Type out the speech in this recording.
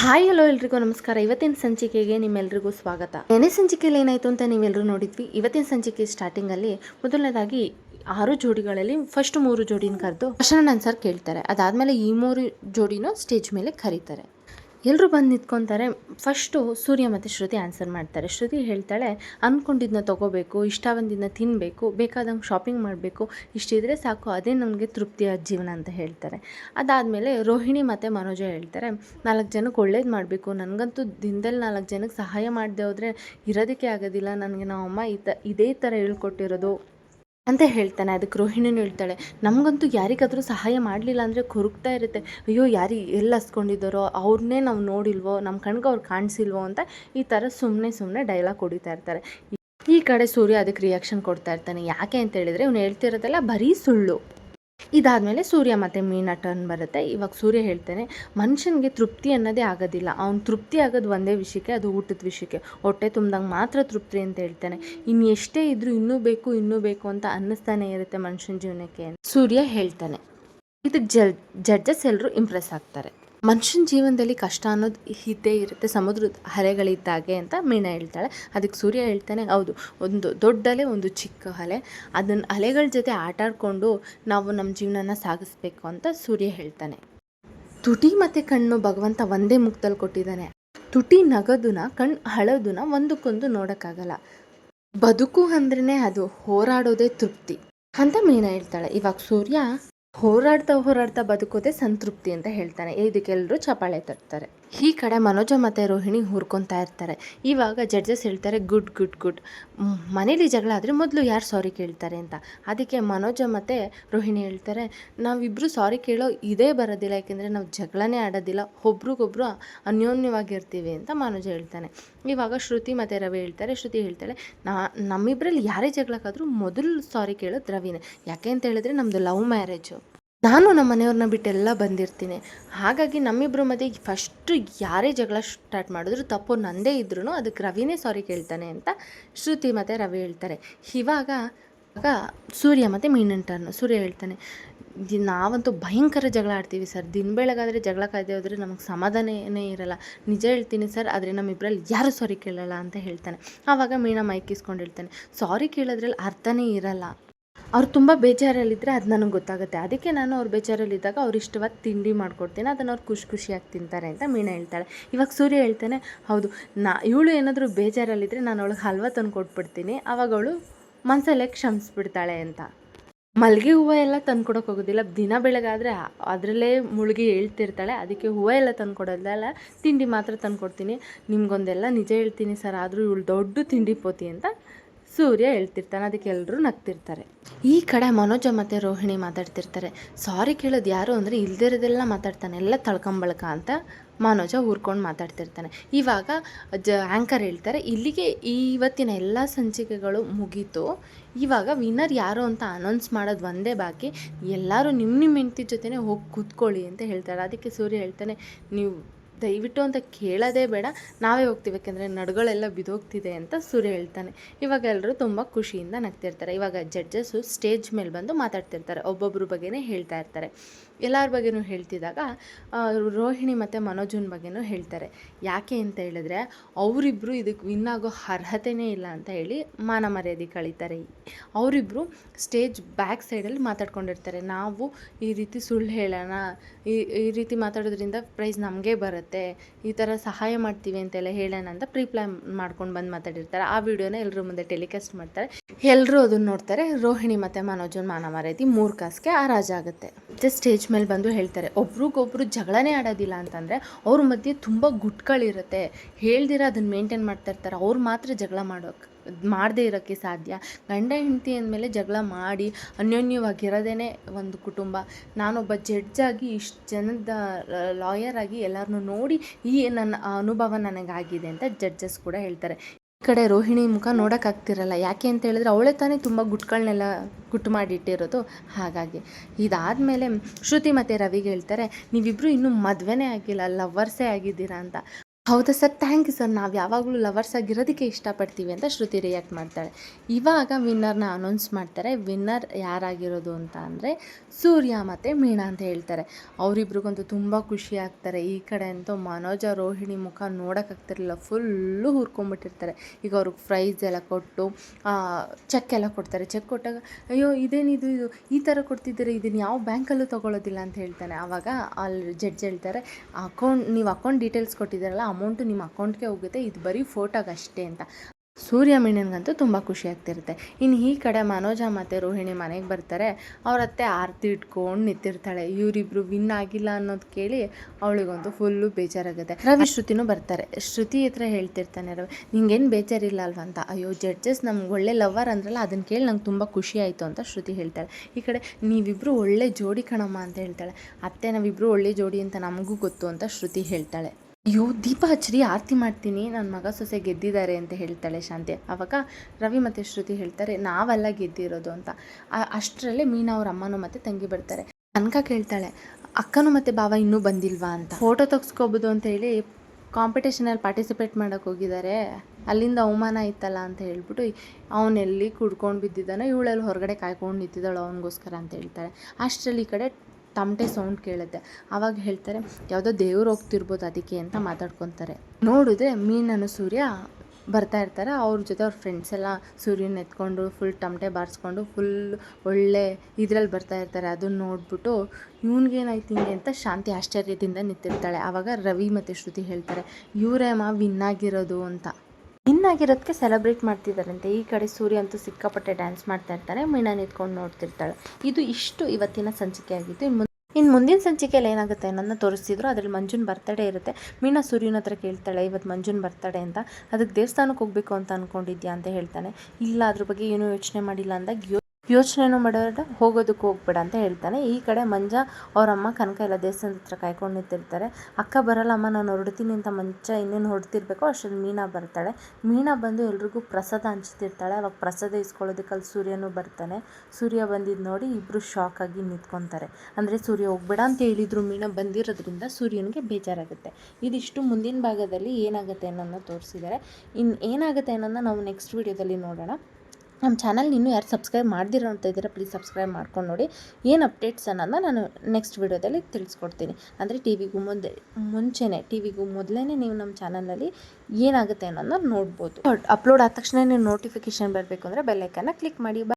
Hi, hello ಎಲ್ರಿಗೂ ನಮಸ್ಕಾರ. ಇವತ್ತಿನ ಸಂಚಿಕೆಗೆ ನಿಮ್ಮೆಲ್ಲರಿಗೂ ಸ್ವಾಗತ. ನೆನೆ ಸಂಚಿಕೆಯಲ್ಲಿ ಏನಾಯಿತು ಅಂತ ನೀವೆಲ್ಲರೂ ನೋಡಿದ್ವಿ. ಇವತ್ತಿನ ಸಂಚಿಕೆ ಸ್ಟಾರ್ಟಿಂಗಲ್ಲಿ ಮೊದಲನೇದಾಗಿ ಆರು ಜೋಡಿಗಳಲ್ಲಿ ಫಸ್ಟ್ ಮೂರು ಜೋಡಿನ ಕರೆದು ಕ್ವಶನ್ ಆನ್ಸರ್ ಕೇಳ್ತಾರೆ. ಅದಾದಮೇಲೆ ಈ ಮೂರು ಜೋಡಿನೂ ಸ್ಟೇಜ್ ಮೇಲೆ ಕರೀತಾರೆ. ಎಲ್ಲರೂ ಬಂದು ನಿಂತ್ಕೊತಾರೆ. ಫಸ್ಟು ಸೂರ್ಯ ಮತ್ತು ಶ್ರುತಿ ಆನ್ಸರ್ ಮಾಡ್ತಾರೆ. ಶ್ರುತಿ ಹೇಳ್ತಾಳೆ ಅಂದ್ಕೊಂಡಿದ್ದನ್ನ ತೊಗೋಬೇಕು ಇಷ್ಟ ಬಂದಿದ್ದನ್ನ ತಿನ್ನಬೇಕು ಬೇಕಾದಂಗೆ ಶಾಪಿಂಗ್ ಮಾಡಬೇಕು, ಇಷ್ಟಿದ್ರೆ ಸಾಕು, ಅದೇ ನಮಗೆ ತೃಪ್ತಿಯ ಜೀವನ ಅಂತ ಹೇಳ್ತಾರೆ. ಅದಾದಮೇಲೆ ರೋಹಿಣಿ ಮತ್ತು ಮನೋಜ ಹೇಳ್ತಾರೆ, ನಾಲ್ಕು ಜನಕ್ಕೆ ಒಳ್ಳೇದು ಮಾಡಬೇಕು, ನನಗಂತೂ ದಿನದಲ್ಲಿ ನಾಲ್ಕು ಜನಕ್ಕೆ ಸಹಾಯ ಮಾಡದೆ ಹೋದರೆ ಇರೋದಕ್ಕೆ ಆಗೋದಿಲ್ಲ, ನನಗೆ ನಮ್ಮಮ್ಮ ಈ ತ ಇದೇ ಥರ ಹೇಳ್ಕೊಟ್ಟಿರೋದು. ಅಂತ ಹೇಳ್ತಾನೆ, ಅದಕ್ಕೆ ರೋಹಿಣಿನೂ ಹೇಳ್ತಾಳೆ, ನಮಗಂತೂ ಯಾರಿಗಾದರೂ ಸಹಾಯ ಮಾಡಲಿಲ್ಲ ಅಂದರೆ ಕೊರಗ್ತಾ ಇರುತ್ತೆ. ಅಯ್ಯೋ, ಯಾರು ಎಲ್ಲಿ ಹಸ್ಕೊಂಡಿದ್ದಾರೋ, ಅವ್ರನ್ನೇ ನಾವು ನೋಡಿಲ್ವೋ ನಮ್ಮ ಕಣ್ಗೆ ಅವ್ರು ಕಾಣಿಸಿಲ್ವೋ ಅಂತ ಈ ಥರ ಸುಮ್ಮನೆ ಸುಮ್ಮನೆ ಡೈಲಾಗ್ ಹೊಡಿತಾ ಇರ್ತಾರೆ. ಈ ಕಡೆ ಸೂರ್ಯ ಅದಕ್ಕೆ ರಿಯಾಕ್ಷನ್ ಕೊಡ್ತಾ ಇರ್ತಾನೆ. ಯಾಕೆ ಅಂತ ಹೇಳಿದರೆ, ಇವನು ಹೇಳ್ತಿರೋದೆಲ್ಲ ಬರೀ ಸುಳ್ಳು. ಇದಾದಮೇಲೆ ಸೂರ್ಯ ಮತ್ತು ಮೀನ ಟರ್ನ್ ಬರುತ್ತೆ. ಇವಾಗ ಸೂರ್ಯ ಹೇಳ್ತಾನೆ, ಮನುಷ್ಯನಿಗೆ ತೃಪ್ತಿ ಅನ್ನೋದೇ ಆಗೋದಿಲ್ಲ. ಅವ್ನು ತೃಪ್ತಿ ಆಗೋದು ಒಂದೇ ವಿಷಯಕ್ಕೆ, ಅದು ಊಟದ ವಿಷಯಕ್ಕೆ. ಹೊಟ್ಟೆ ತುಂಬ್ದಂಗೆ ಮಾತ್ರ ತೃಪ್ತಿ ಅಂತ ಹೇಳ್ತಾನೆ. ಇನ್ನು ಎಷ್ಟೇ ಇದ್ದರೂ ಇನ್ನೂ ಬೇಕು ಇನ್ನೂ ಬೇಕು ಅಂತ ಅನ್ನಿಸ್ತಾನೆ ಇರುತ್ತೆ ಮನುಷ್ಯನ ಜೀವನಕ್ಕೆ ಸೂರ್ಯ ಹೇಳ್ತಾನೆ. ಇದಕ್ಕೆ ಜಲ್ ಜಡ್ಜಸ್ ಎಲ್ಲರೂ ಇಂಪ್ರೆಸ್ ಆಗ್ತಾರೆ. ಮನುಷ್ಯನ ಜೀವನದಲ್ಲಿ ಕಷ್ಟ ಅನ್ನೋದು ಇದ್ದೇ ಇರುತ್ತೆ. ಸಮುದ್ರದ ಅಲೆಗಳಿದ್ದಾಗೆ ಅಂತ ಮೀನಾ ಹೇಳ್ತಾಳೆ. ಅದಕ್ಕೆ ಸೂರ್ಯ ಹೇಳ್ತಾನೆ, ಹೌದು, ಒಂದು ದೊಡ್ಡ ಅಲೆ ಒಂದು ಚಿಕ್ಕ ಅಲೆ ಅದನ್ನ ಅಲೆಗಳ ಜೊತೆ ಆಟಾಡಿಕೊಂಡು ನಾವು ನಮ್ಮ ಜೀವನನ ಸಾಗಿಸ್ಬೇಕು ಅಂತ ಸೂರ್ಯ ಹೇಳ್ತಾನೆ. ತುಟಿ ಮತ್ತು ಕಣ್ಣು ಭಗವಂತ ಒಂದೇ ಮುಖದಲ್ಲಿ ಕೊಟ್ಟಿದ್ದಾನೆ. ತುಟಿ ನಗದುನ ಕಣ್ಣು ಹಳೋದನ್ನ ಒಂದಕ್ಕೊಂದು ನೋಡೋಕ್ಕಾಗಲ್ಲ. ಬದುಕು ಅಂದ್ರೇ ಅದು ಹೋರಾಡೋದೇ ತೃಪ್ತಿ ಅಂತ ಮೀನಾ ಹೇಳ್ತಾಳೆ. ಇವಾಗ ಸೂರ್ಯ ಹೋರಾಡ್ತಾ ಹೋರಾಡ್ತಾ ಬದುಕೋದೇ ಸಂತೃಪ್ತಿ ಅಂತ ಹೇಳ್ತಾನೆ. ಇದಕ್ಕೆಲ್ಲರೂ ಚಪಾಳೆ ತರ್ತಾರೆ ಈ ಕಡೆ ಮನೋಜ ಮತ್ತು ರೋಹಿಣಿ ಹುರ್ಕೊತಾ ಇರ್ತಾರೆ. ಇವಾಗ ಜಡ್ಜಸ್ ಹೇಳ್ತಾರೆ, ಗುಡ್ ಗುಡ್ ಗುಡ್. ಮನೇಲಿ ಜಗಳ ಆದರೆ ಮೊದಲು ಯಾರು ಸಾರಿ ಕೇಳ್ತಾರೆ ಅಂತ. ಅದಕ್ಕೆ ಮನೋಜ ಮತ್ತು ರೋಹಿಣಿ ಹೇಳ್ತಾರೆ ನಾವಿಬ್ಬರು ಸಾರಿ ಕೇಳೋ ಇದೇ ಬರೋದಿಲ್ಲ, ಯಾಕೆಂದರೆ ನಾವು ಜಗಳನೇ ಆಡೋದಿಲ್ಲ. ಒಬ್ರಿಗೊಬ್ರು ಅನ್ಯೋನ್ಯವಾಗಿರ್ತೀವಿ ಅಂತ ಮನೋಜ ಹೇಳ್ತಾನೆ. ಇವಾಗ ಶ್ರುತಿ ಮತ್ತು ರವಿ ಹೇಳ್ತಾರೆ, ಶ್ರುತಿ ಹೇಳ್ತಾಳೆ, ನಾ ನಮ್ಮಿಬ್ಬರಲ್ಲಿ ಯಾರೇ ಜಗಳಕ್ಕಾದರೂ ಮೊದಲು ಸಾರಿ ಕೇಳೋದು ರವಿನೇ. ಯಾಕೆ ಅಂತ ಹೇಳಿದ್ರೆ ನಮ್ಮದು ಲವ್ ಮ್ಯಾರೇಜು ನಾನು ನಮ್ಮ ಮನೆಯವ್ರನ್ನ ಬಿಟ್ಟೆಲ್ಲ ಬಂದಿರ್ತೀನಿ. ಹಾಗಾಗಿ ನಮ್ಮಿಬ್ಬರ ಮಧ್ಯೆ ಫಸ್ಟು ಯಾರೇ ಜಗಳ ಸ್ಟಾರ್ಟ್ ಮಾಡಿದ್ರು ತಪ್ಪು ನಂದೇ ಇದ್ರೂ ಅದಕ್ಕೆ ರವಿನೇ ಸಾರಿ ಕೇಳ್ತಾನೆ ಅಂತ ಶ್ರುತಿ ಮತ್ತು ರವಿ ಹೇಳ್ತಾರೆ. ಇವಾಗ ಸೂರ್ಯ ಮತ್ತು ಮೀನನ್ ಟರ್ನು ಸೂರ್ಯ ಹೇಳ್ತಾನೆ ನಾವಂತೂ ಭಯಂಕರ ಜಗಳ ಆಡ್ತೀವಿ ಸರ್ ದಿನ ಬೆಳಗಾದರೆ ಜಗಳ ಕಾಯ್ದೆ ಹೋದರೆ ನಮಗೆ ಸಮಾಧಾನನೇ ಇರಲ್ಲ. ನಿಜ ಹೇಳ್ತೀನಿ ಸರ್ ಆದರೆ ನಮ್ಮಿಬ್ಬರಲ್ಲಿ ಯಾರೂ ಸಾರಿ ಕೇಳಲ್ಲ ಅಂತ ಹೇಳ್ತಾನೆ. ಆವಾಗ ಮೀನಾ ಮೈಕಿಸ್ಕೊಂಡು ಹೇಳ್ತಾನೆ ಸಾರಿ ಕೇಳೋದ್ರಲ್ಲಿ ಅರ್ಥನೇ ಇರಲ್ಲ. ಅವ್ರು ತುಂಬ ಬೇಜಾರಲ್ಲಿದ್ದರೆ ಅದು ನನಗೆ ಗೊತ್ತಾಗುತ್ತೆ. ಅದಕ್ಕೆ ನಾನು ಅವ್ರು ಬೇಜಾರಲ್ಲಿದ್ದಾಗ ಅವ್ರು ಇಷ್ಟವಾದ ತಿಂಡಿ ಮಾಡಿಕೊಡ್ತೀನಿ. ಅದನ್ನು ಅವ್ರು ಖುಷಿ ಖುಷಿಯಾಗಿ ತಿಂತಾರೆ ಅಂತ ಮೀನಾ ಹೇಳ್ತಾಳೆ. ಇವಾಗ ಸೂರ್ಯ ಹೇಳ್ತಾನೆ, ಹೌದು, ನಾ ಇವಳು ಏನಾದರೂ ಬೇಜಾರಲ್ಲಿದ್ದರೆ ನಾನು ಅವಳಿಗೆ ಹಲ್ವ ತಂದು ಕೊಟ್ಬಿಡ್ತೀನಿ. ಆವಾಗ ಅವಳು ಮನಸಲ್ಲೇ ಕ್ಷಮಿಸ್ಬಿಡ್ತಾಳೆ ಅಂತ. ಮಲ್ಲಿಗೆ ಹೂವು ಎಲ್ಲ ತಂದು ಕೊಡೋಕೆ ಹೋಗೋದಿಲ್ಲ. ದಿನ ಬೆಳಗಾದರೆ ಅದರಲ್ಲೇ ಮುಳುಗಿ ಹೇಳ್ತಿರ್ತಾಳೆ. ಅದಕ್ಕೆ ಹೂವು ಎಲ್ಲ ತಂದು ಕೊಡೋದಲ್ಲ, ತಿಂಡಿ ಮಾತ್ರ ತಂದು ಕೊಡ್ತೀನಿ. ನಿಮ್ಗೊಂದೆಲ್ಲ ನಿಜ ಹೇಳ್ತೀನಿ ಸರ್. ಆದರೂ ಇವಳು ದೊಡ್ಡ ತಿಂಡಿ ಪೋತಿ ಅಂತ ಸೂರ್ಯ ಹೇಳ್ತಿರ್ತಾನೆ. ಅದಕ್ಕೆ ಎಲ್ಲರೂ ನಗ್ತಿರ್ತಾರೆ. ಈ ಕಡೆ ಮನೋಜ ಮತ್ತು ರೋಹಿಣಿ ಮಾತಾಡ್ತಿರ್ತಾರೆ. ಸಾರಿ ಕೇಳೋದು ಯಾರು ಅಂದರೆ ಇಲ್ದಿರೋದೆಲ್ಲ ಮಾತಾಡ್ತಾನೆ. ಎಲ್ಲ ತಳ್ಕೊಂಬಳಕ ಅಂತ ಮನೋಜ ಊರ್ಕೊಂಡು ಮಾತಾಡ್ತಿರ್ತಾನೆ. ಇವಾಗ ಜ ಆ್ಯಂಕರ್ ಹೇಳ್ತಾರೆ, ಇಲ್ಲಿಗೆ ಇವತ್ತಿನ ಎಲ್ಲ ಸಂಚಿಕೆಗಳು ಮುಗೀತು. ಇವಾಗ ವಿನ್ನರ್ ಯಾರು ಅಂತ ಅನೌನ್ಸ್ ಮಾಡೋದು ಒಂದೇ ಬಾಕಿ. ಎಲ್ಲರೂ ನಿಮ್ಮ ನಿಮ್ಮ ಹೆಂಡತಿ ಜೊತೆನೇ ಹೋಗಿ ಕೂತ್ಕೊಳ್ಳಿ ಅಂತ ಹೇಳ್ತಾರೆ. ಅದಕ್ಕೆ ಸೂರ್ಯ ಹೇಳ್ತಾನೆ, ನೀವು ದಯವಿಟ್ಟು ಅಂತ ಕೇಳೋದೇ ಬೇಡ. ನಾವೇ ಹೋಗ್ತೀವಿ, ಯಾಕೆಂದರೆ ನಡುಗಳೆಲ್ಲ ಬಿದೋಗ್ತಿದೆ ಅಂತ ಸೂರ್ಯ ಹೇಳ್ತಾನೆ. ಇವಾಗ ಎಲ್ಲರೂ ತುಂಬ ಖುಷಿಯಿಂದ ನಗ್ತಿರ್ತಾರೆ. ಇವಾಗ ಜಡ್ಜಸ್ಸು ಸ್ಟೇಜ್ ಮೇಲೆ ಬಂದು ಮಾತಾಡ್ತಿರ್ತಾರೆ. ಒಬ್ಬೊಬ್ಬರ ಬಗ್ಗೆನೇ ಹೇಳ್ತಾ ಇರ್ತಾರೆ. ಎಲ್ಲರ ಬಗ್ಗೆನೂ ಹೇಳ್ತಿದ್ದಾಗ ರೋಹಿಣಿ ಮತ್ತು ಮನೋಜನ್ ಬಗ್ಗೆನೂ ಹೇಳ್ತಾರೆ. ಯಾಕೆ ಅಂತ ಹೇಳಿದ್ರೆ ಅವರಿಬ್ಬರು ಇದಕ್ಕೆ ವಿನ್ ಆಗೋ ಅರ್ಹತೆನೇ ಇಲ್ಲ ಅಂತ ಹೇಳಿ ಮಾನ ಮರ್ಯಾದೆ ಕಳೀತಾರೆ. ಅವರಿಬ್ಬರು ಸ್ಟೇಜ್ ಬ್ಯಾಕ್ ಸೈಡಲ್ಲಿ ಮಾತಾಡ್ಕೊಂಡಿರ್ತಾರೆ. ನಾವು ಈ ರೀತಿ ಸುಳ್ಳು ಹೇಳೋಣ, ಈ ಈ ರೀತಿ ಮಾತಾಡೋದ್ರಿಂದ ಪ್ರೈಸ್ ನಮಗೆ ಬರುತ್ತೆ. ಈ ಥರ ಸಹಾಯ ಮಾಡ್ತೀವಿ ಅಂತೆಲ್ಲ ಹೇಳೋಣ ಅಂತ ಪ್ರೀ ಪ್ಲ್ಯಾನ್ ಮಾಡ್ಕೊಂಡು ಬಂದು ಮಾತಾಡಿರ್ತಾರೆ. ಆ ವಿಡಿಯೋನ ಎಲ್ಲರೂ ಮುಂದೆ ಟೆಲಿಕಾಸ್ಟ್ ಮಾಡ್ತಾರೆ. ಎಲ್ಲರೂ ಅದನ್ನ ನೋಡ್ತಾರೆ. ರೋಹಿಣಿ ಮತ್ತು ಮನೋಜನ್ ಮಾನ ಮರ್ಯಾದೆ ಮೂರು ಕಾಸ್ಗೆ ಆರಾಜ ಆಗುತ್ತೆ. ಮತ್ತೆ ಸ್ಟೇಜ್ ಮೇಲೆ ಬಂದು ಹೇಳ್ತಾರೆ, ಒಬ್ರಿಗೊಬ್ರು ಜಗಳನೇ ಆಡೋದಿಲ್ಲ ಅಂತಂದರೆ ಅವ್ರ ಮಧ್ಯೆ ತುಂಬ ಗುಟ್ಗಳಿರುತ್ತೆ ಹೇಳ್ದಿರ ಅದನ್ನ ಮೇಂಟೈನ್ ಮಾಡ್ತಾ ಇರ್ತಾರೆ. ಅವ್ರು ಮಾತ್ರ ಜಗಳ ಮಾಡೋಕೆ ಮಾಡದೇ ಇರೋಕ್ಕೆ ಸಾಧ್ಯ. ಗಂಡ ಹೆಂಡತಿ ಅಂದಮೇಲೆ ಜಗಳ ಮಾಡಿ ಅನ್ಯೋನ್ಯವಾಗಿರೋದೇ ಒಂದು ಕುಟುಂಬ. ನಾನೊಬ್ಬ ಜಡ್ಜಾಗಿ ಇಷ್ಟು ಜನದ ಲಾಯರ್ ಆಗಿ ಎಲ್ಲರನ್ನೂ ನೋಡಿ ಈ ನನ್ನ ಅನುಭವ ನನಗಾಗಿದೆ ಅಂತ ಜಡ್ಜಸ್ ಕೂಡ ಹೇಳ್ತಾರೆ. ಈ ಕಡೆ ರೋಹಿಣಿ ಮುಖ ನೋಡೋಕ್ಕಾಗ್ತಿರಲ್ಲ. ಯಾಕೆ ಅಂತ ಹೇಳಿದ್ರೆ ಅವಳೇ ತಾನೇ ತುಂಬ ಗುಟ್ಗಳನ್ನೆಲ್ಲ ಗುಟ್ಟು ಮಾಡಿಟ್ಟಿರೋದು ಹಾಗಾಗಿ ಇದಾದ ಮೇಲೆ ಶ್ರುತಿ ಮತ್ತು ರವಿಗೆ ಹೇಳ್ತಾರೆ ನೀವಿಬ್ಬರು ಇನ್ನೂ ಮದುವೆನೇ ಆಗಿಲ್ಲ, ಲವ್ವರ್ಸೇ ಆಗಿದ್ದೀರಾ ಅಂತ. ಹೌದಾ ಸರ್? Thank you sir. ನಾವು ಯಾವಾಗಲೂ ಲವರ್ಸ್ ಆಗಿರೋದಕ್ಕೆ ಇಷ್ಟಪಡ್ತೀವಿ ಅಂತ ಶ್ರುತಿ ರಿಯಾಕ್ಟ್ ಮಾಡ್ತಾಳೆ. ಇವಾಗ ವಿನ್ನರ್ನ ಅನೌನ್ಸ್ ಮಾಡ್ತಾರೆ. ವಿನ್ನರ್ ಯಾರಾಗಿರೋದು ಅಂತ ಅಂದರೆ ಸೂರ್ಯ ಮತ್ತು ಮೀನಾ ಅಂತ ಹೇಳ್ತಾರೆ. ಅವರಿಬ್ರಿಗಂತೂ ತುಂಬ ಖುಷಿ ಆಗ್ತಾರೆ. ಈ ಕಡೆ ಅಂತೂ ಮನೋಜ ರೋಹಿಣಿ ಮುಖ ನೋಡೋಕ್ಕಾಗ್ತಿರಲಿಲ್ಲ ಫುಲ್ಲು ಹುರ್ಕೊಂಬಿಟ್ಟಿರ್ತಾರೆ. ಈಗ ಅವ್ರಿಗೆ ಪ್ರೈಸ್ ಎಲ್ಲ ಕೊಟ್ಟು ಚೆಕ್ ಎಲ್ಲ ಕೊಡ್ತಾರೆ. ಚೆಕ್ ಕೊಟ್ಟಾಗ, ಅಯ್ಯೋ ಇದೇನಿದು ಇದು ಈ ಥರ ಕೊಡ್ತಿದ್ದೀರಿ? ಇದನ್ನು ಯಾವ ಬ್ಯಾಂಕಲ್ಲೂ ತೊಗೊಳೋದಿಲ್ಲ ಅಂತ ಹೇಳ್ತಾನೆ. ಆವಾಗ ಅಲ್ಲಿ ಜಡ್ಜ್ ಹೇಳ್ತಾರೆ, ಅಕೌಂಟ್, ನೀವು ಅಕೌಂಟ್ ಡೀಟೇಲ್ಸ್ ಕೊಟ್ಟಿದ್ದೀರಲ್ಲ ಅಮೌಂಟು ನಿಮ್ಮ ಅಕೌಂಟ್ಗೆ ಹೋಗುತ್ತೆ. ಇದು ಬರೀ ಫೋಟೋಗೆ ಅಷ್ಟೇ ಅಂತ. ಸೂರ್ಯ ಮೀನನ್ಗಂತೂ ತುಂಬ ಖುಷಿ ಆಗ್ತಿರುತ್ತೆ. ಇನ್ನು ಈ ಕಡೆ ಮನೋಜ ಮತ್ತು ರೋಹಿಣಿ ಮನೆಗೆ ಬರ್ತಾರೆ. ಅವ್ರ ಅತ್ತೆ ಆರತಿ ಇಟ್ಕೊಂಡು ನಿಂತಿರ್ತಾಳೆ. ಇವರಿಬ್ರು ವಿನ್ ಆಗಿಲ್ಲ ಅನ್ನೋದು ಕೇಳಿ ಅವಳಿಗೊಂದು ಫುಲ್ಲು ಬೇಜಾರಾಗುತ್ತೆ. ರವಿ ಶ್ರುತಿನೂ ಬರ್ತಾರೆ. ಶ್ರುತಿ ಹತ್ರ ಹೇಳ್ತಿರ್ತಾನೆ ರವಿ, ನಿಂಗೇನು ಬೇಜಾರಿಲ್ಲ ಅಲ್ವಾ ಅಂತ? ಅಯ್ಯೋ ಜಡ್ಜಸ್ ನಮ್ಗೆ ಒಳ್ಳೆ ಲವರ್ ಅಂದ್ರಲ್ಲ ಅದನ್ನ ಕೇಳಿ ನಂಗೆ ತುಂಬ ಖುಷಿ ಆಯಿತು ಅಂತ ಶ್ರುತಿ ಹೇಳ್ತಾಳೆ. ಈ ಕಡೆ ನೀವಿಬ್ಬರು ಒಳ್ಳೆ ಜೋಡಿ ಕಣಮ್ಮ ಅಂತ ಹೇಳ್ತಾಳೆ. ಅತ್ತೆ ನಾವಿಬ್ಬರು ಒಳ್ಳೆ ಜೋಡಿ ಅಂತ ನಮಗೂ ಗೊತ್ತು ಅಂತ ಶ್ರುತಿ ಹೇಳ್ತಾಳೆ. ಅಯ್ಯೋ, ದೀಪ ಹಚ್ಚರಿ, ಆರತಿ ಮಾಡ್ತೀನಿ. ನನ್ನ ಮಗ ಸೊಸೆ ಗೆದ್ದಿದ್ದಾರೆ ಅಂತ ಹೇಳ್ತಾಳೆ ಶಾಂತಿ. ಆವಾಗ ರವಿ ಮತ್ತು ಶ್ರುತಿ ಹೇಳ್ತಾರೆ, ನಾವೆಲ್ಲ ಗೆದ್ದಿರೋದು ಅಂತ. ಅಷ್ಟರಲ್ಲೇ ಮೀನಾ ಅವ್ರ ಅಮ್ಮನೂ ಮತ್ತು ತಂಗಿ ಬರ್ತಾರೆ. ಅನ್ಕ ಕೇಳ್ತಾಳೆ, ಅಕ್ಕನೂ ಮತ್ತು ಬಾವ ಇನ್ನೂ ಬಂದಿಲ್ವಾ ಅಂತ? ಫೋಟೋ ತೆಗ್ಸ್ಕೊಬೋದು ಅಂತ ಹೇಳಿ ಕಾಂಪಿಟೇಷನಲ್ಲಿ ಪಾರ್ಟಿಸಿಪೇಟ್ ಮಾಡೋಕೆ ಹೋಗಿದ್ದಾರೆ. ಅಲ್ಲಿಂದ ಅವಮಾನ ಇತ್ತಲ್ಲ ಅಂತ ಹೇಳ್ಬಿಟ್ಟು ಅವನೆಲ್ಲಿ ಕುಡ್ಕೊಂಡು ಬಿದ್ದಿದ್ದಾನೋ, ಇವಳೆಲ್ಲಿ ಹೊರಗಡೆ ಕಾಯ್ಕೊಂಡು ನಿಂತಿದ್ದಾಳು ಅವನಿಗೋಸ್ಕರ ಅಂತ ಹೇಳ್ತಾಳೆ. ಅಷ್ಟರಲ್ಲಿ ಈ ಕಡೆ ತಮಟೆ ಸೌಂಡ್ ಕೇಳುತ್ತೆ. ಆವಾಗ ಹೇಳ್ತಾರೆ, ಯಾವುದೋ ದೇವ್ರು ಹೋಗ್ತಿರ್ಬೋದು ಅದಕ್ಕೆ ಅಂತ ಮಾತಾಡ್ಕೊತಾರೆ. ನೋಡಿದ್ರೆ ಮೀನನ್ನು ಸೂರ್ಯ ಬರ್ತಾ ಇರ್ತಾರೆ. ಅವ್ರ ಜೊತೆ ಅವ್ರ ಫ್ರೆಂಡ್ಸ್ ಎಲ್ಲ ಸೂರ್ಯನ ಎತ್ಕೊಂಡು ಫುಲ್ ತಮಟೆ ಬಾರಿಸ್ಕೊಂಡು ಫುಲ್ ಒಳ್ಳೆ ಇದ್ರಲ್ಲಿ ಬರ್ತಾ ಇರ್ತಾರೆ. ಅದನ್ನ ನೋಡ್ಬಿಟ್ಟು ಇವ್ನಿಗೇನಾಯ್ತು ಹಿಂಗೆ ಅಂತ ಶಾಂತಿ ಆಶ್ಚರ್ಯದಿಂದ ನಿಂತಿರ್ತಾಳೆ. ಆವಾಗ ರವಿ ಮತ್ತು ಶ್ರುತಿ ಹೇಳ್ತಾರೆ, ಇವರೇ ಮಾ, ವಿನ್ ಆಗಿರೋದು ಅಂತ. ವಿನ್ ಆಗಿರೋದಕ್ಕೆ ಸೆಲೆಬ್ರೇಟ್ ಮಾಡ್ತಿದ್ದಾರಂತೆ ಈ ಕಡೆ ಸೂರ್ಯ ಅಂತೂ ಸಿಕ್ಕಾಪಟ್ಟೆ ಡ್ಯಾನ್ಸ್ ಮಾಡ್ತಾ ಇರ್ತಾರೆ. ಮೀನ ನಿಂತ್ಕೊಂಡು ನೋಡ್ತಿರ್ತಾಳೆ. ಇದು ಇಷ್ಟು ಇವತ್ತಿನ ಸಂಚಿಕೆ ಆಗಿತ್ತು ಇನ್ನು ಮುಂದಿನ ಸಂಚಿಕೆಯಲ್ಲಿ ಏನಾಗುತ್ತೆ ನನ್ನ ತೋರಿಸ್ತಿದ್ರು, ಅದರಲ್ಲಿ ಮಂಜುನ್ ಬರ್ತಡೇ ಇರುತ್ತೆ. ಮೀನಾ ಸೂರ್ಯನ ಹತ್ರ ಕೇಳ್ತಾಳೆ ಇವತ್ತು ಮಂಜುನ್ ಬರ್ತಡೇ ಅಂತ. ಅದಕ್ಕೆ ದೇವಸ್ಥಾನಕ್ಕೆ ಹೋಗ್ಬೇಕು ಅಂತ ಅಂದ್ಕೊಂಡಿದ್ಯಾ ಅಂತ ಹೇಳ್ತಾನೆ. ಇಲ್ಲ, ಅದ್ರ ಬಗ್ಗೆ ಏನೂ ಯೋಚನೆ ಮಾಡಿಲ್ಲ ಅಂದಾಗ ಯೋಚನೆನೂ ಮಾಡೋಣ ಹೋಗೋದಕ್ಕೆ ಹೋಗ್ಬೇಡ ಅಂತ ಹೇಳ್ತಾನೆ. ಈ ಕಡೆ ಮಂಜ ಅವರಮ್ಮ ಕನಕ ಎಲ್ಲ ದೇವಸ್ಥಾನದ ಹತ್ರ ಕಾಯ್ಕೊಂಡು ನಿಂತಿರ್ತಾರೆ. ಅಕ್ಕ ಬರಲ್ಲಮ್ಮ, ನಾನು ಹೊರಡ್ತೀನಿ ಅಂತ ಮಂಚ ಇನ್ನೇನು ಹೊರಡ್ತಿರ್ಬೇಕು ಅಷ್ಟರಲ್ಲಿ ಮೀನಾ ಬರ್ತಾಳೆ. ಮೀನಾ ಬಂದು ಎಲ್ರಿಗೂ ಪ್ರಸಾದ ಹಂಚ್ತಿರ್ತಾಳೆ. ಅವಾಗ ಪ್ರಸಾದ ಇಸ್ಕೊಳ್ಳೋದಕ್ಕೆ ಅಲ್ಲಿ ಸೂರ್ಯನೂ ಬರ್ತಾನೆ. ಸೂರ್ಯ ಬಂದಿದ್ದು ನೋಡಿ ಇಬ್ಬರು ಶಾಕ್ ಆಗಿ ನಿಂತ್ಕೊತಾರೆ. ಅಂದರೆ ಸೂರ್ಯ ಹೋಗ್ಬೇಡ ಅಂತ ಹೇಳಿದ್ರು ಮೀನಾ ಬಂದಿರೋದ್ರಿಂದ ಸೂರ್ಯನಿಗೆ ಬೇಜಾರಾಗುತ್ತೆ. ಇದಿಷ್ಟು ಮುಂದಿನ ಭಾಗದಲ್ಲಿ ಏನಾಗುತ್ತೆ ಅನ್ನೋದನ್ನ ತೋರಿಸಿದ್ದಾರೆ. ಇನ್ನು ಏನಾಗುತ್ತೆ ಅನ್ನೋದನ್ನ ನಾವು ನೆಕ್ಸ್ಟ್ ವೀಡಿಯೋದಲ್ಲಿ ನೋಡೋಣ. ನಮ್ಮ ಚಾನಲ್ ಇನ್ನೂ ಯಾರು ಸಬ್ಸ್ಕ್ರೈಬ್ ಮಾಡ್ದಿರೋ ಅಂತ ಇದ್ದೀರಾ ಪ್ಲೀಸ್ ಸಬ್ಸ್ಕ್ರೈಬ್ ಮಾಡ್ಕೊಂಡು ನೋಡಿ. ಏನು ಅಪ್ಡೇಟ್ಸ್ ಅನ್ನೋದನ್ನ ನಾನು ನೆಕ್ಸ್ಟ್ ವೀಡಿಯೋದಲ್ಲಿ ತಿಳಿಸ್ಕೊಡ್ತೀನಿ. ಅಂದರೆ ಟಿ ವಿಗೂ ಮುಂದೆ, ಮುಂಚೆನೇ ಟಿ ವಿಗೂ ಮೊದಲೇ ನೀವು ನಮ್ಮ ಚಾನಲಲ್ಲಿ ಏನಾಗುತ್ತೆ ಅನ್ನೋದನ್ನ ನೋಡ್ಬೋದು. ಅಪ್ಲೋಡ್ ಆದ ತಕ್ಷಣ ನೀವು ನೋಟಿಫಿಕೇಷನ್ ಬರಬೇಕು ಅಂದರೆ ಬೆಲ್ಲೈಕನ್ನ ಕ್ಲಿಕ್ ಮಾಡಿ.